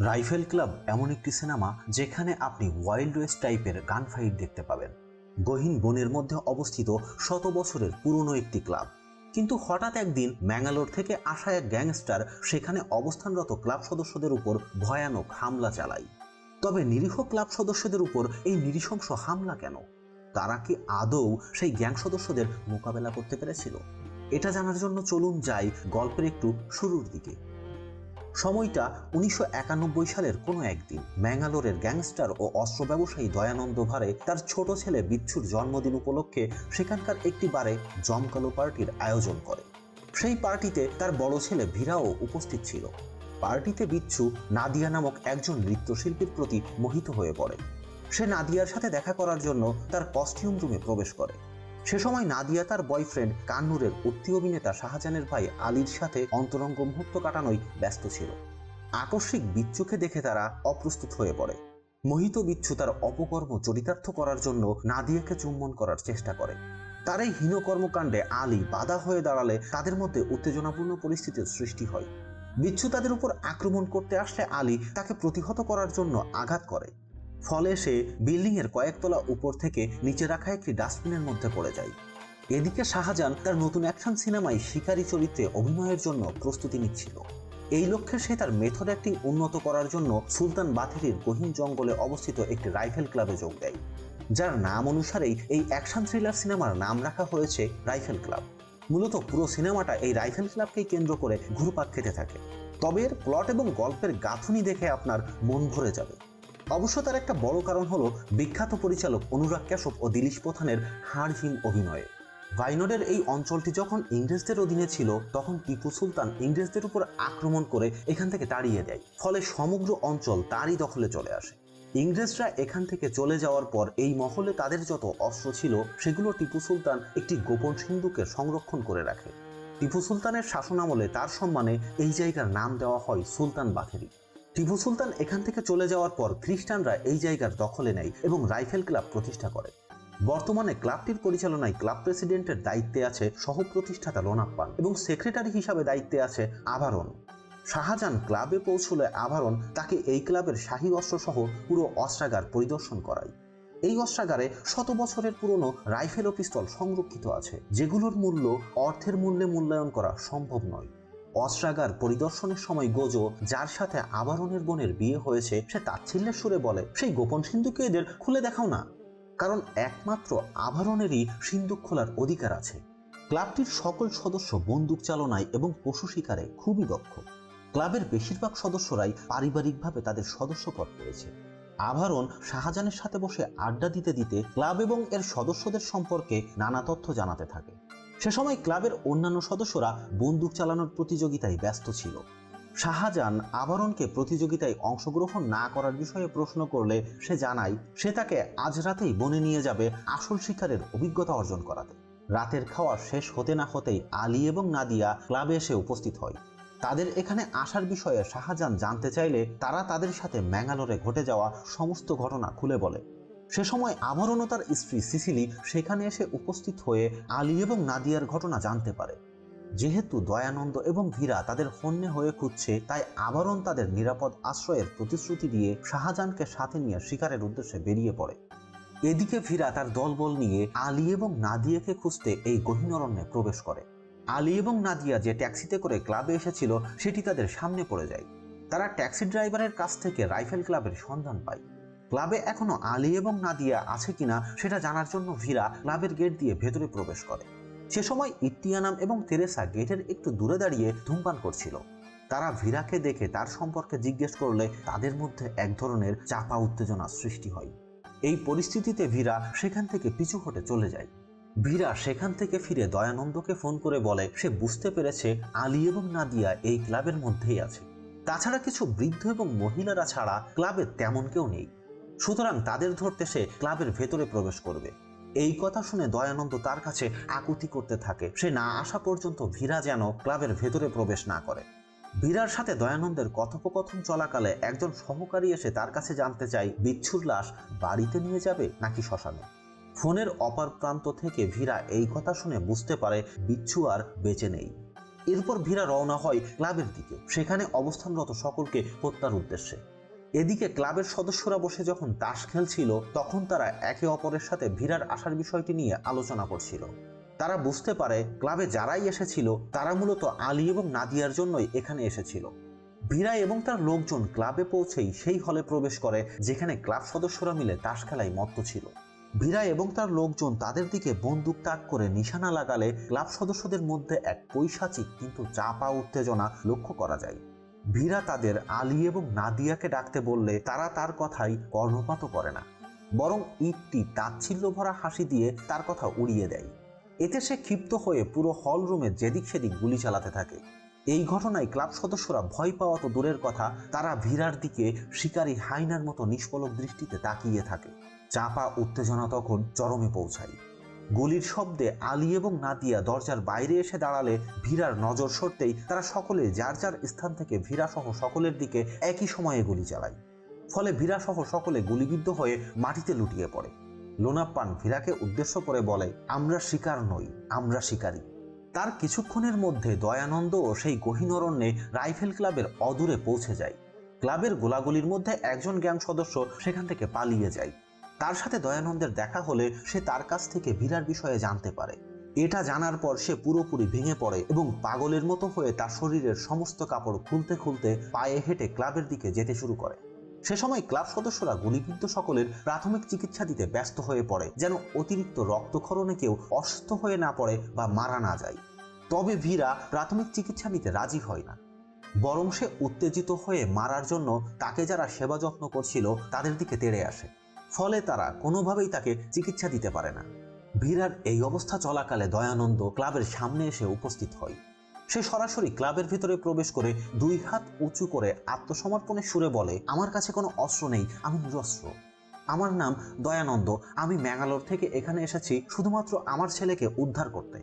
Rifle club এমন একটি cinema যেখানে আপনি ওয়াইল্ড ওয়েস্ট টাইপের গান ফাইট দেখতে পাবেন। গহীন বনের মধ্যে অবস্থিত শত বছরের পুরনো একটি ক্লাব। কিন্তু হঠাৎ একদিন ম্যাঙ্গালোর থেকে আসা এক গ্যাংস্টার সেখানে অবস্থানরত ক্লাব সদস্যদের উপর ভয়ানক হামলা চালায়। তবে নিরীহ ক্লাব সদস্যদের উপর এই নৃশংস হামলা কেন? তারা কি আদৌ সেই গ্যাং সদস্যদের মোকাবেলা করতে পেরেছিল? এটা জানার জন্য চলুন যাই গল্পের একটু শুরুর দিকে। সময়টা উনিশশো একানব্বই সালের কোনো একদিন। ম্যাঙ্গালোরের গ্যাংস্টার ও অস্ত্র ব্যবসায়ী দয়ানন্দ ভারে তার ছোট ছেলে বিচ্ছুর জন্মদিন উপলক্ষে সেখানকার একটি বারে জমকালো পার্টির আয়োজন করে। সেই পার্টিতে তার বড় ছেলে ভীরাও উপস্থিত ছিল। পার্টিতে বিচ্ছু নাদিয়া নামক একজন নৃত্যশিল্পীর প্রতি মোহিত হয়ে পড়ে। সে নাদিয়ার সাথে দেখা করার জন্য তার কস্টিউম রুমে প্রবেশ করে। সে সময় নাদিয়া তার বয়ফ্রেন্ড কান্নুরের উত্তি অভিনেতা শাহজাহানের ভাই আলীর সাথে অন্তরঙ্গ মুহূর্ত কাটানোই ব্যস্ত ছিল। আকস্মিক বিচ্ছুকে দেখে তারা অপ্রস্তুত হয়ে পড়ে। মোহিত বিচ্ছু তার অপকর্ম চরিতার্থ করার জন্য নাদিয়াকে চুম্বন করার চেষ্টা করে। তার এই হীন কর্মকাণ্ডে আলী বাধা হয়ে দাঁড়ালে তাদের মধ্যে উত্তেজনাপূর্ণ পরিস্থিতির সৃষ্টি হয়। বিচ্ছু তাদের উপর আক্রমণ করতে আসলে আলী তাকে প্রতিহত করার জন্য আঘাত করে। ফলে সে বিল্ডিংয়ের কয়েকতলা উপর থেকে নিচে রাখা একটি ডাস্টবিনের মধ্যে পড়ে যায়। এদিকে শাহজাহান তার নতুন অ্যাকশন সিনেমায় শিকারী চরিত্রে অভিনয়ের জন্য প্রস্তুতি নিচ্ছিল। এই লক্ষ্যে সে তার মেথড অ্যাক্টিং উন্নত করার জন্য সুলতান বাথেরির গহীন জঙ্গলে অবস্থিত একটি রাইফেল ক্লাবে যোগ দেয়, যার নাম অনুসারেই এই অ্যাকশন থ্রিলার সিনেমার নাম রাখা হয়েছে রাইফেল ক্লাব। মূলত পুরো সিনেমাটা এই রাইফেল ক্লাবকেই কেন্দ্র করে ঘুরপাক খেতে থাকে। তবে এর প্লট এবং গল্পের গাঁথুনি দেখে আপনার মন ভরে যাবে। অবশ্য তার একটা বড় কারণ হলো বিখ্যাত পরিচালক অনুরাগ কাশ্যপ ও দিলীশ প্রধানের হাড়হিম অভিনয়ে। ভাইনডের এই অঞ্চলটি যখন ইংরেজদের অধীনে ছিল, তখন টিপু সুলতান ইংরেজদের উপর আক্রমণ করে এখান থেকে তাড়িয়ে দেয়। ফলে সমগ্র অঞ্চল তারই দখলে চলে আসে। ইংরেজরা এখান থেকে চলে যাওয়ার পর এই মহলে তাদের যত অস্ত্র ছিল, সেগুলো টিপু সুলতান একটি গোপন সিন্ধুকে সংরক্ষণ করে রাখে। টিপু সুলতানের শাসনামলে তার সম্মানে এই জায়গার নাম দেওয়া হয় সুলতান বাথেরি টিপু সুলতান এখান থেকে চলে যাওয়ার পর খ্রিস্টানরা এই জায়গার দখলে নেয় এবং রাইফেল ক্লাব প্রতিষ্ঠা করে। বর্তমানে ক্লাবটির পরিচালনায় ক্লাব প্রেসিডেন্টের দায়িত্বে আছে সহ প্রতিষ্ঠাতা লোনাপ্পান এবং সেক্রেটারি হিসাবে দায়িত্বে আছে আভারণ শাহজাহান ক্লাবে পৌঁছলে আভারণ তাকে এই ক্লাবের শাহী অস্ত্রসহ পুরো অস্ত্রাগার পরিদর্শন করায়। এই অস্ত্রাগারে শত বছরের পুরনো রাইফেল ও পিস্তল সংরক্ষিত আছে, যেগুলোর মূল্য অর্থের মূল্যে মূল্যায়ন করা সম্ভব নয়। অস্ত্রাগার পরিদর্শনের সময় গোজো, যার সাথে আবরণের বোনের বিয়ে হয়েছে, সে তাচ্ছিল্যের সুরে বলে, সেই গোপন সিন্ধুকে এদের খুলে দেখাও না। কারণ একমাত্র আভরণেরই সিন্ধুক খোলার অধিকার আছে। ক্লাবটির সকল সদস্য বন্দুক চালনায় এবং পশু শিকারে খুবই দক্ষ। ক্লাবের বেশিরভাগ সদস্যরাই পারিবারিকভাবে তাদের সদস্যপদ পেয়েছে। আভারণ শাহজাহানের সাথে বসে আড্ডা দিতে দিতে ক্লাব এবং এর সদস্যদের সম্পর্কে নানা তথ্য জানাতে থাকে। সে সময় ক্লাবের অন্যান্য সদস্যরা বন্দুক চালানোর প্রতিযোগিতায় ব্যস্ত ছিল। শাহজাহান আবরণকে প্রতিযোগিতায় অংশগ্রহণ না করার বিষয়ে প্রশ্ন করলে সে জানায়, সে তাকে আজ রাতেই বনে নিয়ে যাবে আসল শিকারের অভিজ্ঞতা অর্জন করাতে। রাতের খাওয়া শেষ হতে না হতেই আলী এবং নাদিয়া ক্লাবে এসে উপস্থিত হয়। তাদের এখানে আসার বিষয়ে শাহজাহান জানতে চাইলে তারা তাদের সাথে ম্যাঙ্গালোরে ঘটে যাওয়া সমস্ত ঘটনা খুলে বলে। সে সময় আবরণও তার স্ত্রী সিসিলি সেখানে এসে উপস্থিত হয়ে আলী এবং নাদিয়ার ঘটনা জানতে পারে। যেহেতু দয়ানন্দ এবং ভীরা তাদের হন্যে হয়ে খুঁজছে, তাই আবরণ তাদের নিরাপদ আশ্রয়ের প্রতিশ্রুতি দিয়ে শাহজাহানকে সাথে নিয়ে শিকারের উদ্দেশ্যে বেরিয়ে পড়ে। এদিকে ভীরা তার দলবল নিয়ে আলী এবং নাদিয়াকে খুঁজতে এই গহীন অরণ্যে প্রবেশ করে। আলী এবং নাদিয়া যে ট্যাক্সিতে করে ক্লাবে এসেছিল, সেটি তাদের সামনে পড়ে যায়। তারা ট্যাক্সি ড্রাইভারের কাছ থেকে রাইফেল ক্লাবের সন্ধান পায়। ক্লাবে এখনও আলী এবং নাদিয়া আছে কিনা সেটা জানার জন্য ভীরা ক্লাবের গেট দিয়ে ভেতরে প্রবেশ করে। সে সময় ইত্তিয়ানাম এবং তেরেসা গেটের একটু দূরে দাঁড়িয়ে ধূমপান করছিল। তারা ভীরাকে দেখে তার সম্পর্কে জিজ্ঞেস করলে তাদের মধ্যে এক ধরনের চাপা উত্তেজনা সৃষ্টি হয়। এই পরিস্থিতিতে ভীরা সেখান থেকে পিছু হটে চলে যায়। ভীরা সেখান থেকে ফিরে দয়ানন্দকে ফোন করে বলে, সে বুঝতে পেরেছে আলী এবং নাদিয়া এই ক্লাবের মধ্যেই আছে। তাছাড়া কিছু বৃদ্ধ এবং মহিলারা ছাড়া ক্লাবে তেমন কেউ নেই। সুতরাং তাদের ধরতে সে ক্লাবের ভেতরে প্রবেশ করবে। এই কথা শুনে দয়ানন্দ তার কাছে আকুতি করতে থাকে। সে না আসা পর্যন্ত ভীরা যেন ক্লাবের ভেতরে প্রবেশ না করে। ভীরার সাথে দয়ানন্দের কথোপকথন চলাকালে একজন সহকারী এসে তার কাছে জানতে চাই বিচ্ছুর লাশ বাড়িতে নিয়ে যাবে নাকি শ্মশানে? ফোনের অপার প্রান্ত থেকে ভীরা এই কথা শুনে বুঝতে পারে, বিচ্ছু আর বেঁচে নেই। এরপর ভীরা রওনা হয় ক্লাবের দিকে। সেখানে অবস্থানরত সকলকে হত্যার উদ্দেশ্যে। এদিকে ক্লাবের সদস্যরা বসে যখন তাস খেলছিল, তখন তারা একে অপরের সাথে ভীরার আসার বিষয়টি নিয়ে আলোচনা করছিল। তারা বুঝতে পারে, ক্লাবে যারাই এসেছিল, তারা মূলত আলী এবং নাদিয়ার জন্যই এখানে এসেছিল। ভীরা এবং তার লোকজন ক্লাবে পৌঁছেই সেই হলে প্রবেশ করে, যেখানে ক্লাব সদস্যরা মিলে তাস খেলায় মত্ত ছিল। ভীরা এবং তার লোকজন তাদের দিকে বন্দুক তাক করে নিশানা লাগালে ক্লাব সদস্যদের মধ্যে এক পৈশাচিক কিন্তু চাপা উত্তেজনা লক্ষ্য করা যায়। ভীরা তাদের আলী এবং নাদিয়াকে ডাকতে বললে তারা তার কথাই কর্ণপাত করে না, বরং ইটটি তাচ্ছিল্য ভরা হাসি দিয়ে তার কথা উড়িয়ে দেয়। এতে সে ক্ষিপ্ত হয়ে পুরো হল রুমে যেদিক সেদিক গুলি চালাতে থাকে। এই ঘটনায় ক্লাব সদস্যরা ভয় পাওয়া তো দূরের কথা, তারা ভীরার দিকে শিকারী হাইনার মতো নিষ্পলক দৃষ্টিতে তাকিয়ে থাকে। চাপা উত্তেজনা তখন চরমে পৌঁছায়। গুলির শব্দে আলী এবং নাদিয়া দরজার বাইরে এসে দাঁড়ালে ভীরার নজর সরতেই তারা সকলে যার যার স্থান থেকে ভীরা সহ সকলের দিকে একই সময়ে গুলি চালায়। ফলে ভীরা সহ সকলে গুলিবিদ্ধ হয়ে মাটিতে লুটিয়ে পড়ে। লোনাপ্পান ভীরাকে উদ্দেশ্য করে বলে, আমরা শিকার নই, আমরা শিকারী। তার কিছুক্ষণের মধ্যে দয়ানন্দ ও সেই গহীন অরণ্যে রাইফেল ক্লাবের অদূরে পৌঁছে যায়। ক্লাবের গোলাগুলির মধ্যে একজন গ্যাং সদস্য সেখান থেকে পালিয়ে যায়। তার সাথে দয়ানন্দের দেখা হলে সে তার কাছ থেকে ভীরার বিষয়ে জানতে পারে। এটা জানার পর সে পুরোপুরি ভেঙে পড়ে এবং পাগলের মতো হয়ে তার শরীরের সমস্ত কাপড় খুলতে খুলতে পায়ে হেঁটে ক্লাবের দিকে যেতে শুরু করে। সে সময় ক্লাব সদস্যরা গুলিবিদ্ধ সকলের প্রাথমিক চিকিৎসা দিতে ব্যস্ত হয়ে পড়ে, যেন অতিরিক্ত রক্তক্ষরণে কেউ অসুস্থ হয়ে না পড়ে বা মারা না যায়। তবে ভীরা প্রাথমিক চিকিৎসা নিতে রাজি হয় না। বরং সে উত্তেজিত হয়ে মারার জন্য তাকে যারা সেবা যত্ন করছিল তাদের দিকে তেড়ে আসে। ফলে তারা কোনোভাবেই তাকে চিকিৎসা দিতে পারে না। ভীরার এই অবস্থা চলাকালে দয়ানন্দ ক্লাবের সামনে এসে উপস্থিত হয়। সে সরাসরি ক্লাবের ভিতরে প্রবেশ করে দুই হাত উঁচু করে আত্মসমর্পণের সুরে বলে, আমার কাছে কোনো অস্ত্র নেই, আমি নিরস্ত্র। আমার নাম দয়ানন্দ, আমি ম্যাঙ্গালোর থেকে এখানে এসেছি শুধুমাত্র আমার ছেলেকে উদ্ধার করতে।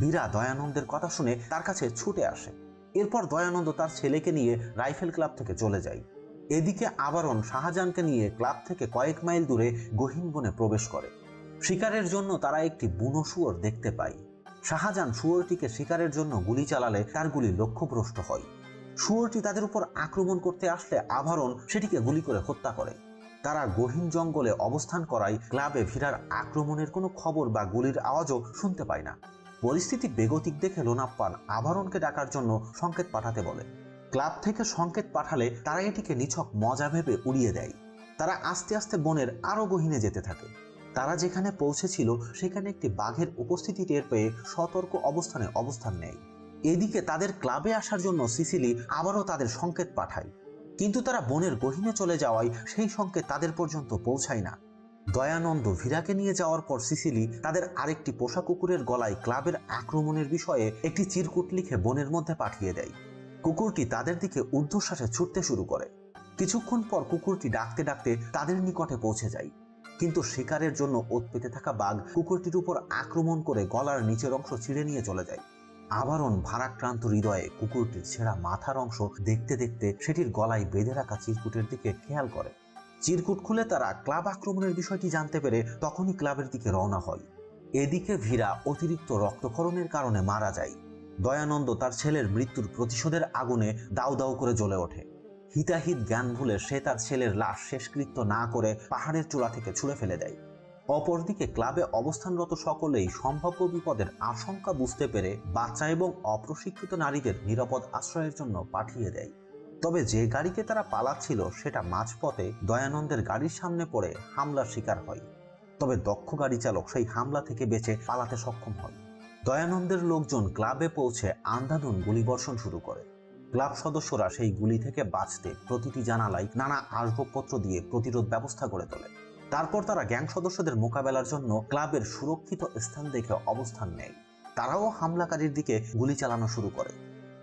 বীরা দয়ানন্দের কথা শুনে তার কাছে ছুটে আসে। এরপর দয়ানন্দ তার ছেলেকে নিয়ে রাইফেল ক্লাব থেকে চলে যায়। এদিকে আবারণ শাহজাহানকে নিয়ে ক্লাব থেকে কয়েক মাইল দূরে গহীন বনে প্রবেশ করে। শিকারের জন্য তারা একটি বুনো শুয়োর দেখতে পায়। শাহজাহান শুয়োরটিকে শিকারের জন্য গুলি চালালে তার গুলি লক্ষ্যভ্রষ্ট হয়। শুয়োরটি তাদের উপর আক্রমণ করতে আসলে আভরণ সেটিকে গুলি করে হত্যা করে। তারা গহীন জঙ্গলে অবস্থান করায় ক্লাবে ভিড়ার আক্রমণের কোনো খবর বা গুলির আওয়াজও শুনতে পায় না। পরিস্থিতি বেগতিক দেখে লোনাপ্পান আভরণকে ডাকার জন্য সংকেত পাঠাতে বলে। ক্লাব থেকে সংকেত পাঠালে তারা এটিকে নিছক মজা ভেবে উড়িয়ে দেয়। তারা আস্তে আস্তে বনের আরও গহীনে যেতে থাকে। তারা যেখানে পৌঁছেছিল, সেখানে একটি বাঘের উপস্থিতি টের পেয়ে সতর্ক অবস্থানে অবস্থান নেয়। এদিকে তাদের ক্লাবে আসার জন্য সিসিলি আবারও তাদের সংকেত পাঠায়। কিন্তু তারা বনের গহীনে চলে যাওয়ায় সেই সংকেত তাদের পর্যন্ত পৌঁছায় না। দয়ানন্দ ভীরাকে নিয়ে যাওয়ার পর সিসিলি তাদের আরেকটি পোষা কুকুরের গলায় ক্লাবের আক্রমণের বিষয়ে একটি চিরকুট লিখে বনের মধ্যে পাঠিয়ে দেয়। কুকুরটি তাদের দিকে ঊর্ধ্বশ্বাসে ছুটতে শুরু করে। কিছুক্ষণ পর কুকুরটি ডাকতে ডাকতে তাদের নিকটে পৌঁছে যায়। কিন্তু শিকারের জন্য ওত পেতে থাকা বাঘ কুকুরটির উপর আক্রমণ করে গলার নিচের অংশ ছিঁড়ে নিয়ে চলে যায়। আবারণ ভারাক্রান্ত হৃদয়ে কুকুরটির ছেঁড়া মাথার অংশ দেখতে দেখতে সেটির গলায় বেঁধে রাখা চিরকুটের দিকে খেয়াল করে। চিরকুট খুলে তারা ক্লাব আক্রমণের বিষয়টি জানতে পেরে তখনই ক্লাবের দিকে রওনা হয়। এদিকে ভীরা অতিরিক্ত রক্তক্ষরণের কারণে মারা যায়। দয়ানন্দ তার ছেলের মৃত্যুর প্রতিশোধের আগুনে দাউ দাউ করে জ্বলে ওঠে। হিতাহিত জ্ঞান ভুলে সে তার ছেলের লাশ শেষকৃত্য না করে পাহাড়ের চূড়া থেকে ছুঁড়ে ফেলে দেয়। অপরদিকে ক্লাবে অবস্থানরত সকলেই সম্ভাব্য বিপদের আশঙ্কা বুঝতে পেরে বাচ্চা এবং অপ্রশিক্ষিত নারীদের নিরাপদ আশ্রয়ের জন্য পাঠিয়ে দেয়। তবে যে গাড়িতে তারা পালাচ্ছিল সেটা মাঝপথে দয়ানন্দের গাড়ির সামনে পড়ে হামলার শিকার হয়। তবে দক্ষ গাড়ি চালক সেই হামলা থেকে বেঁচে পালাতে সক্ষম হয় দয়ানন্দের লোকজন ক্লাবে পৌঁছে আন্ধাধুন গুলিবর্ষণ শুরু করে। ক্লাব সদস্যরা সেই গুলি থেকে বাঁচতে প্রতিটি জানালায় নানা আসবাবপত্র দিয়ে প্রতিরোধ ব্যবস্থা গড়ে তোলে। তারপর তারা গ্যাং সদস্যদের মোকাবেলার জন্য ক্লাবের সুরক্ষিত স্থান দেখে অবস্থান নেয়। তারাও হামলাকারীর দিকে গুলি চালানো শুরু করে।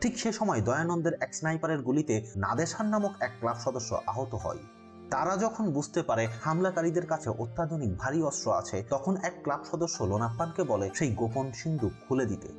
ঠিক সে সময় দয়ানন্দের এক স্নাইপারের গুলিতে নাদেশান নামক এক ক্লাব সদস্য আহত হয়। তারা যখন বুঝতে পারে হামলাকারীদের কাছে অত্যাধুনিক ভারী অস্ত্র আছে, তখন এক ক্লাব সদস্য লোনাপ্পানকে বলে সেই গোপন সিন্ধুক খুলে দিতে,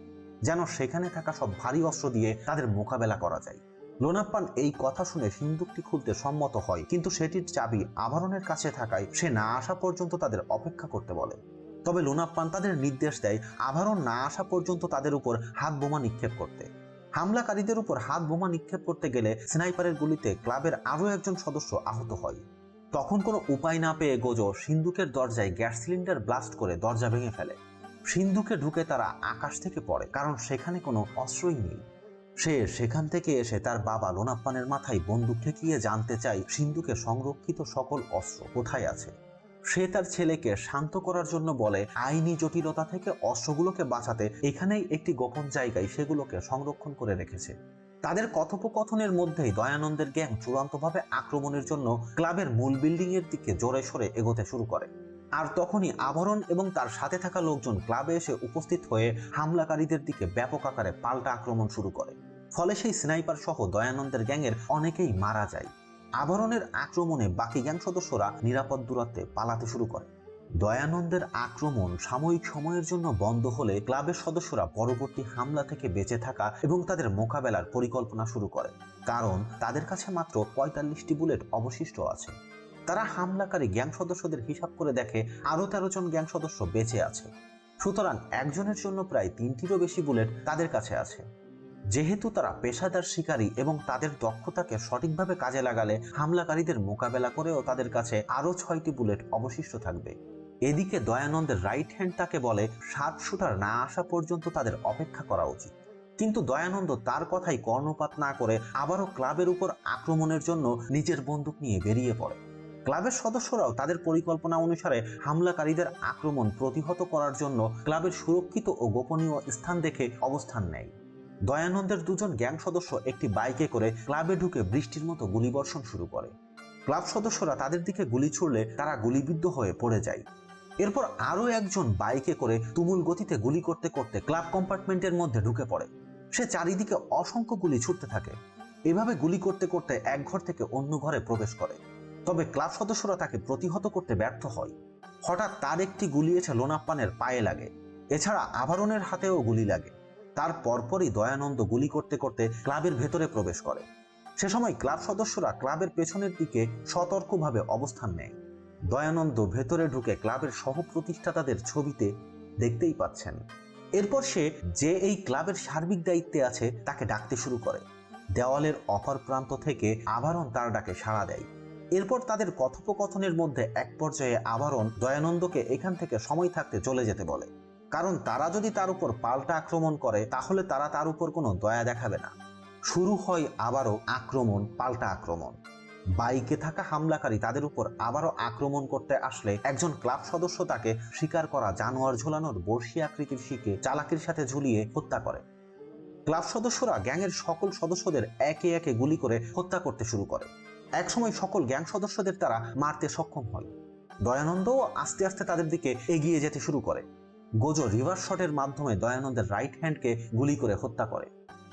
যেন সেখানে থাকা সব ভারী অস্ত্র দিয়ে তাদের মোকাবেলা করা যায়। লোনাপ্পান এই কথা শুনে সিন্দুকটি খুলতে সম্মত হয়, কিন্তু সেটির চাবি আভরণের কাছে থাকায় সে না আসা পর্যন্ত তাদের অপেক্ষা করতে বলে। তবে লোনাপ্পান তাদের নির্দেশ দেয় আভরণ না আসা পর্যন্ত তাদের উপর হাত বোমা নিক্ষেপ করতে। হামলাকারীদের উপর হাত বোমা নিক্ষেপ করতে গেলে স্নাইপারের গুলিতে ক্লাবের আরও একজন সদস্য আহত হয়। তখন কোনো উপায় না পেয়ে গোজো সিন্ধুকের দরজায় গ্যাস সিলিন্ডার ব্লাস্ট করে দরজা ভেঙে ফেলে। সিন্ধুকে ঢুকে তারা আকাশ থেকে পড়ে, কারণ সেখানে কোনো অস্ত্রই নেই। সে সেখান থেকে এসে তার বাবা লোনাপ্পানের মাথায় বন্দুক ঠেকিয়ে জানতে চায় সিন্ধুকে সংরক্ষিত সকল অস্ত্র কোথায় আছে। সে তার ছেলেকে শান্ত করার জন্য বলে, আইনি জটিলতা থেকে অস্ত্রগুলোকে বাঁচাতে এখানেই একটি গোপন জায়গায় সেগুলোকে সংরক্ষণ করে রেখেছে। তাদের কথোপকথনের মধ্যেই দয়ানন্দের গ্যাং চূড়ান্তভাবে আক্রমণের জন্য ক্লাবের মূল বিল্ডিং এর দিকে জোরে সরে এগোতে শুরু করে। আর তখনই আবরণ এবং তার সাথে থাকা লোকজন ক্লাবে এসে উপস্থিত হয়ে হামলাকারীদের দিকে ব্যাপক আকারে পাল্টা আক্রমণ শুরু করে। ফলে সেই স্নাইপার সহ দয়ানন্দের গ্যাংয়ের অনেকেই মারা যায়। আবরণের আক্রমণে বাকি গ্যাং সদস্যরা নিরাপদ দূরত্বে পালাতে শুরু করে। দয়ানন্দের আক্রমণ সাময়িক সময়ের জন্য বন্ধ হলে ক্লাবের সদস্যরা পরবর্তী হামলা থেকে বেঁচে থাকা এবং তাদের মোকাবেলার পরিকল্পনা শুরু করে, কারণ তাদের কাছে মাত্র পঁয়তাল্লিশটি বুলেট অবশিষ্ট আছে। তারা হামলাকারী গ্যাং সদস্যদের হিসাব করে দেখে আরও তেরো জন গ্যাং সদস্য বেঁচে আছে। সুতরাং একজনের জন্য প্রায় তিনটিরও বেশি বুলেট তাদের কাছে আছে। যেহেতু তারা পেশাদার শিকারী এবং তাদের দক্ষতাকে সঠিকভাবে কাজে লাগালে হামলাকারীদের মোকাবেলা করেও তাদের কাছে আরও ছয়টি বুলেট অবশিষ্ট থাকবে। এদিকে দয়ানন্দের রাইট হ্যান্ড তাকে বলে, সাত শুটার না আসা পর্যন্ত তাদের অপেক্ষা করা উচিত। কিন্তু দয়ানন্দ তার কথাই কর্ণপাত না করে আবারও ক্লাবের উপর আক্রমণের জন্য নিজের বন্দুক নিয়ে বেরিয়ে পড়ে। ক্লাবের সদস্যরাও তাদের পরিকল্পনা অনুসারে হামলাকারীদের আক্রমণ প্রতিহত করার জন্য ক্লাবের সুরক্ষিত ও গোপনীয় স্থান দেখে অবস্থান নেয়। দয়ানন্দের দুজন গ্যাং সদস্য একটি বাইকে করে ক্লাবে ঢুকে বৃষ্টির মতো গুলিবর্ষণ শুরু করে। ক্লাব সদস্যরা তাদের দিকে গুলি ছুড়লে তারা গুলিবিদ্ধ হয়ে পড়ে যায়। এরপর আরও একজন বাইকে করে তুমুল গতিতে গুলি করতে করতে ক্লাব কম্পার্টমেন্টের মধ্যে ঢুকে পড়ে। সে চারিদিকে অসংখ্য গুলি ছুটতে থাকে। এভাবে গুলি করতে করতে এক ঘর থেকে অন্য ঘরে প্রবেশ করে। তবে ক্লাব সদস্যরা তাকে প্রতিহত করতে ব্যর্থ হয়। হঠাৎ তার একটি গুলি এসে লোনাপ্পানের পায়ে লাগে। এছাড়া আভরণের হাতেও গুলি লাগে। তার পরপরই দয়ানন্দ গুলি করতে করতে ক্লাবের ভেতরে প্রবেশ করে। সে সময় ক্লাব সদস্যরা ক্লাবের পেছনের দিকে সতর্কভাবে অবস্থান নেয়। দয়ানন্দ ভেতরে ঢুকে ক্লাবের সহ প্রতিষ্ঠাতাদের ছবিতে দেখতেই পাচ্ছেন। এরপর সে যে এই ক্লাবের সার্বিক দায়িত্বে আছে তাকে ডাকতে শুরু করে। দেওয়ালের অপর প্রান্ত থেকে আবারণ তার ডাকে সাড়া দেয়। এরপর তাদের কথোপকথনের মধ্যে এক পর্যায়ে আবারণ দয়ানন্দকে এখান থেকে সময় থাকতে চলে যেতে বলে। কারণ তারা যদি তার উপর পাল্টা আক্রমণ করে, তাহলে তারা তার উপর কোনো দয়া দেখাবে না। শুরু হয় আবারও আক্রমণ, পাল্টা আক্রমণ। বাইকে থাকা হামলাকারী তাদের উপর আবারও আক্রমণ করতে আসলে একজন ক্লাব সদস্য তাকে শিকার করা জানোয়ার ঝোলানোর বর্ষি আকৃতির শিকে চালাকির সাথে ঝুলিয়ে হত্যা করে। ক্লাব সদস্যরা গ্যাংয়ের সকল সদস্যদের একে একে গুলি করে হত্যা করতে শুরু করে। একসময় সকল গ্যাং সদস্যদের তারা মারতে সক্ষম হয়। দয়ানন্দও আস্তে আস্তে তাদের দিকে এগিয়ে যেতে শুরু করে। গোজো রিভার্স শটের মাধ্যমে দয়ানন্দের রাইট হ্যান্ডকে গুলি করে হত্যা করে।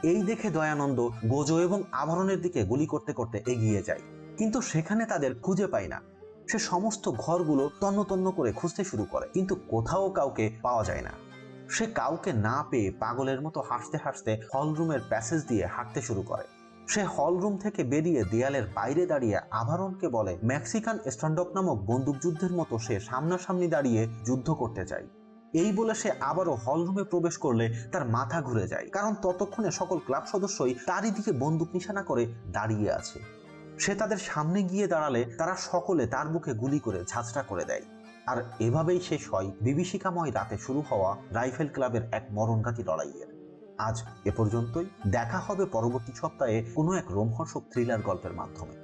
এই দেখে দয়ানন্দ গোজো এবং আভরণের দিকে গুলি করতে করতে এগিয়ে যায়। কিন্তু সেখানে তাদের খুঁজে পায় না। সে সমস্ত ঘরগুলো তন্ন তন্ন করে খুঁজতে শুরু করে, কিন্তু কোথাও কাউকে পাওয়া যায় না। সে কাউকে না পেয়ে পাগলের মতো হাসতে হাসতে হলরুমের প্যাসেজ দিয়ে হাঁটতে শুরু করে। সে হলরুম থেকে বেরিয়ে দেয়ালের বাইরে দাঁড়িয়ে আভারণকে বলে মেক্সিকান স্ট্যান্ডক নামক বন্দুকযুদ্ধের মতো সে সামনাসামনি দাঁড়িয়ে যুদ্ধ করতে চায় এই বলে সে আবারও হলরুমে প্রবেশ করলে তার মাথা ঘুরে যায়, কারণ ততক্ষণে সকল ক্লাব সদস্যই তারই দিকে বন্দুক নিশানা করে দাঁড়িয়ে আছে। সে তাদের সামনে গিয়ে দাঁড়ালে তারা সকলে তার মুখে গুলি করে ঝাঁঝরা করে দেয়। আর এভাবেই শেষ হয় বিভীষিকাময় রাতে শুরু হওয়া রাইফেল ক্লাবের এক মরণঘাতী লড়াইয়ের। আজ এ পর্যন্তই, দেখা হবে পরবর্তী সপ্তাহে কোনো এক রোমহর্ষক থ্রিলার গল্পের মাধ্যমে।